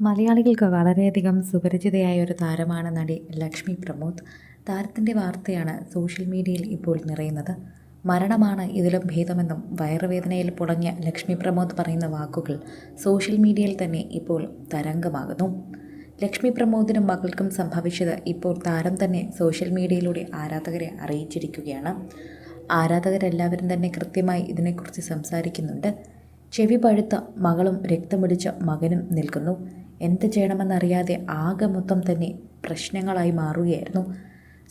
മലയാളികൾക്ക് വളരെയധികം സുപരിചിതയായ ഒരു താരമാണ് നടി ലക്ഷ്മി പ്രമോദ്. താരത്തിന്റെ വാർത്തയാണ് സോഷ്യൽ മീഡിയയിൽ ഇപ്പോൾ നിറയുന്നത്. മരണമാണ് ഇതിലും ഭേദമെന്നും വയറുവേദനയിൽ പുളഞ്ഞ ലക്ഷ്മി പ്രമോദ് പറയുന്ന വാക്കുകൾ സോഷ്യൽ മീഡിയയിൽ തന്നെ ഇപ്പോൾ തരംഗമാകുന്നു. ലക്ഷ്മി പ്രമോദിനും മകൾക്കും സംഭവിച്ചത് ഇപ്പോൾ താരം തന്നെ സോഷ്യൽ മീഡിയയിലൂടെ ആരാധകരെ അറിയിച്ചിരിക്കുകയാണ്. ആരാധകരെല്ലാവരും തന്നെ കൃത്യമായി ഇതിനെക്കുറിച്ച് സംസാരിക്കുന്നുണ്ട്. ചെവി പഴുത്ത മകളും രക്തമൊടിച്ച മകനും നിൽക്കുന്നു. എന്ത് ചെയ്യണമെന്നറിയാതെ ആകെ മൊത്തം തന്നെ പ്രശ്നങ്ങളായി മാറുകയായിരുന്നു.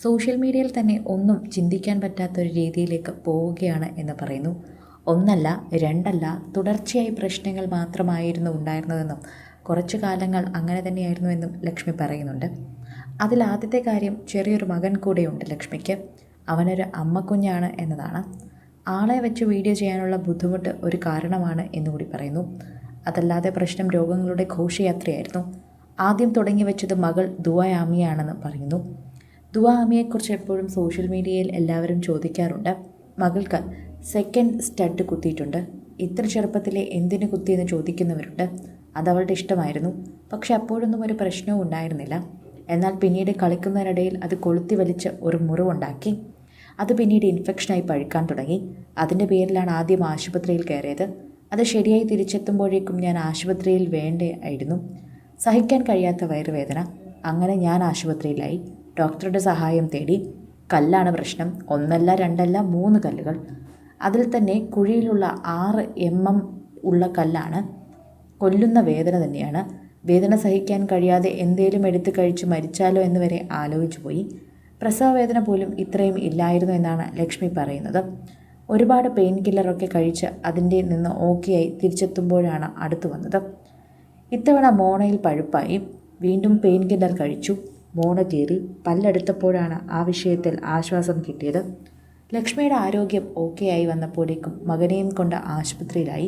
സോഷ്യൽ മീഡിയയിൽ തന്നെ ഒന്നും ചിന്തിക്കാൻ പറ്റാത്തൊരു രീതിയിലേക്ക് പോവുകയാണ് എന്ന് പറയുന്നു. ഒന്നല്ല രണ്ടല്ല തുടർച്ചയായി പ്രശ്നങ്ങൾ മാത്രമായിരുന്നു ഉണ്ടായിരുന്നതെന്നും കുറച്ചു കാലങ്ങൾ അങ്ങനെ തന്നെയായിരുന്നു എന്നും ലക്ഷ്മി പറയുന്നുണ്ട്. അതിൽ ആദ്യത്തെ കാര്യം ചെറിയൊരു മകൻ കൂടെയുണ്ട് ലക്ഷ്മിക്ക്. അവനൊരു അമ്മക്കുഞ്ഞാണ് എന്നതാണ്. ആളെ വെച്ച് വീഡിയോ ചെയ്യാനുള്ള ബുദ്ധിമുട്ട് ഒരു കാരണമാണ് എന്നുകൂടി പറയുന്നു. അതല്ലാതെ പ്രശ്നം രോഗങ്ങളുടെ ഘോഷയാത്രയായിരുന്നു. ആദ്യം തുടങ്ങി വെച്ചത് മകൾ ദുവായാമിയാണെന്ന് പറയുന്നു. ദുവാമിയെക്കുറിച്ച് എപ്പോഴും സോഷ്യൽ മീഡിയയിൽ എല്ലാവരും ചോദിക്കാറുണ്ട്. മകൾക്ക് സെക്കൻഡ് സ്റ്റഡ് കുത്തിയിട്ടുണ്ട്. ഇത്ര ചെറുപ്പത്തിലെ എന്തിനു കുത്തിയെന്ന് ചോദിക്കുന്നവരുണ്ട്. അതവളുടെ ഇഷ്ടമായിരുന്നു. പക്ഷെ അപ്പോഴൊന്നും ഒരു പ്രശ്നവും ഉണ്ടായിരുന്നില്ല. എന്നാൽ പിന്നീട് കളിക്കുന്നതിനിടയിൽ അത് കൊളുത്തി വലിച്ച് ഒരു മുറിവുണ്ടാക്കി. അത് പിന്നീട് ഇൻഫെക്ഷനായി പഴുക്കാൻ തുടങ്ങി. അതിന്റെ പേരിലാണ് ആദ്യം ആശുപത്രിയിൽ കയറിയത്. അത് ശരിയായി തിരിച്ചെത്തുമ്പോഴേക്കും ഞാൻ ആശുപത്രിയിൽ വേണ്ടേ ആയിരുന്നു. സഹിക്കാൻ കഴിയാത്ത വയറുവേദന. അങ്ങനെ ഞാൻ ആശുപത്രിയിലായി. ഡോക്ടറുടെ സഹായം തേടി. കല്ലാണ് പ്രശ്നം. ഒന്നല്ല രണ്ടല്ല മൂന്ന് കല്ലുകൾ. അതിൽ തന്നെ കുഴിയിലുള്ള ആറ് എം എം ഉള്ള കല്ലാണ്. കൊല്ലുന്ന വേദന തന്നെയാണ്. വേദന സഹിക്കാൻ കഴിയാതെ എന്തേലും എടുത്തു കഴിച്ച് മരിച്ചാലോ എന്ന് വരെ ആലോചിച്ചു പോയി പ്രസവ വേദന പോലും ഇത്രയും ഇല്ലായിരുന്നു എന്നാണ് ലക്ഷ്മി പറയുന്നത്. ഒരുപാട് പെയിൻ കില്ലറൊക്കെ കഴിച്ച് അതിന്റെ നിന്ന് ഓക്കെയായി തിരിച്ചെത്തുമ്പോഴാണ് അടുത്തു വന്നത്. ഇത്തവണ മോണയിൽ പഴുപ്പായി. വീണ്ടും പെയിൻ കില്ലർ കഴിച്ചു. മോണ കയറി പല്ലെടുത്തപ്പോഴാണ് ആ വിഷയത്തിൽ ആശ്വാസം കിട്ടിയത്. ലക്ഷ്മിയുടെ ആരോഗ്യം ഓക്കെ ആയി വന്നപ്പോഴേക്കും മകനെയും കൊണ്ട് ആശുപത്രിയിലായി.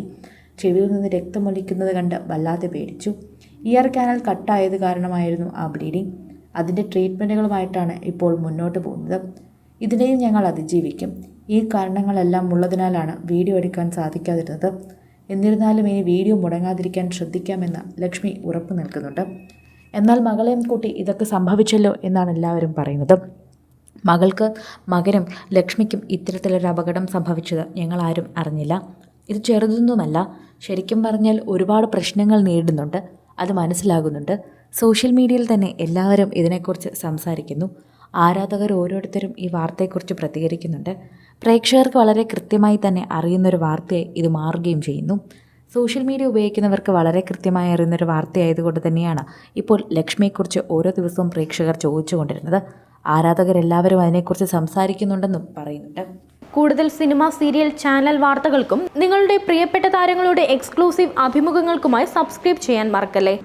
ചെവിയിൽ നിന്ന് രക്തമൊലിക്കുന്നത് കണ്ട് വല്ലാതെ പേടിച്ചു. ഇയർ കാനൽ കട്ടായത് കാരണമായിരുന്നു ആ ബ്ലീഡിംഗ് അതിന്റെ ട്രീറ്റ്മെന്റുകളുമായിട്ടാണ് ഇപ്പോൾ മുന്നോട്ട് പോകുന്നത്. ഇതിനെയും ഞങ്ങൾ അതിജീവിക്കും. ഈ കാരണങ്ങളെല്ലാം ഉള്ളതിനാലാണ് വീഡിയോ എടുക്കാൻ സാധിക്കാതിരുന്നത്. എന്നിരുന്നാലും ഇനി വീഡിയോ മുടങ്ങാതിരിക്കാൻ ശ്രദ്ധിക്കാമെന്ന് ലക്ഷ്മി ഉറപ്പു നൽകുന്നുണ്ട്. എന്നാൽ മകളെയും കൂട്ടി ഇതൊക്കെ സംഭവിച്ചല്ലോ എന്നാണ് എല്ലാവരും പറയുന്നത്. മകൾക്ക് മകനും ലക്ഷ്മിക്കും ഇത്തരത്തിലൊരു അപകടം സംഭവിച്ചത് ഞങ്ങളാരും അറിഞ്ഞില്ല. ഇത് ചെറുതൊന്നുമല്ല. ശരിക്കും പറഞ്ഞാൽ ഒരുപാട് പ്രശ്നങ്ങൾ നേരിടുന്നുണ്ട്. അത് മനസ്സിലാകുന്നുണ്ട്. സോഷ്യൽ മീഡിയയിൽ തന്നെ എല്ലാവരും ഇതിനെക്കുറിച്ച് സംസാരിക്കുന്നു. ആരാധകർ ഓരോരുത്തരും ഈ വാർത്തയെക്കുറിച്ച് പ്രതികരിക്കുന്നുണ്ട്. പ്രേക്ഷകർക്ക് വളരെ കൃത്യമായി തന്നെ അറിയുന്നൊരു വാർത്തയായി ഇത് മാറുകയും ചെയ്യുന്നു. സോഷ്യൽ മീഡിയ ഉപയോഗിക്കുന്നവർക്ക് വളരെ കൃത്യമായി അറിയുന്നൊരു വാർത്തയായതുകൊണ്ട് തന്നെയാണ് ഇപ്പോൾ ലക്ഷ്മിയെക്കുറിച്ച് ഓരോ ദിവസവും പ്രേക്ഷകർ ചോദിച്ചുകൊണ്ടിരുന്നത്. ആരാധകരെല്ലാവരും അതിനെക്കുറിച്ച് സംസാരിക്കുന്നുണ്ടെന്നും പറയുന്നുണ്ട്. കൂടുതൽ സിനിമ സീരിയൽ ചാനൽ വാർത്തകൾക്കും നിങ്ങളുടെ പ്രിയപ്പെട്ട താരങ്ങളുടെ എക്സ്ക്ലൂസീവ് അഭിമുഖങ്ങൾക്കുമായി സബ്സ്ക്രൈബ് ചെയ്യാൻ മറക്കല്ലേ?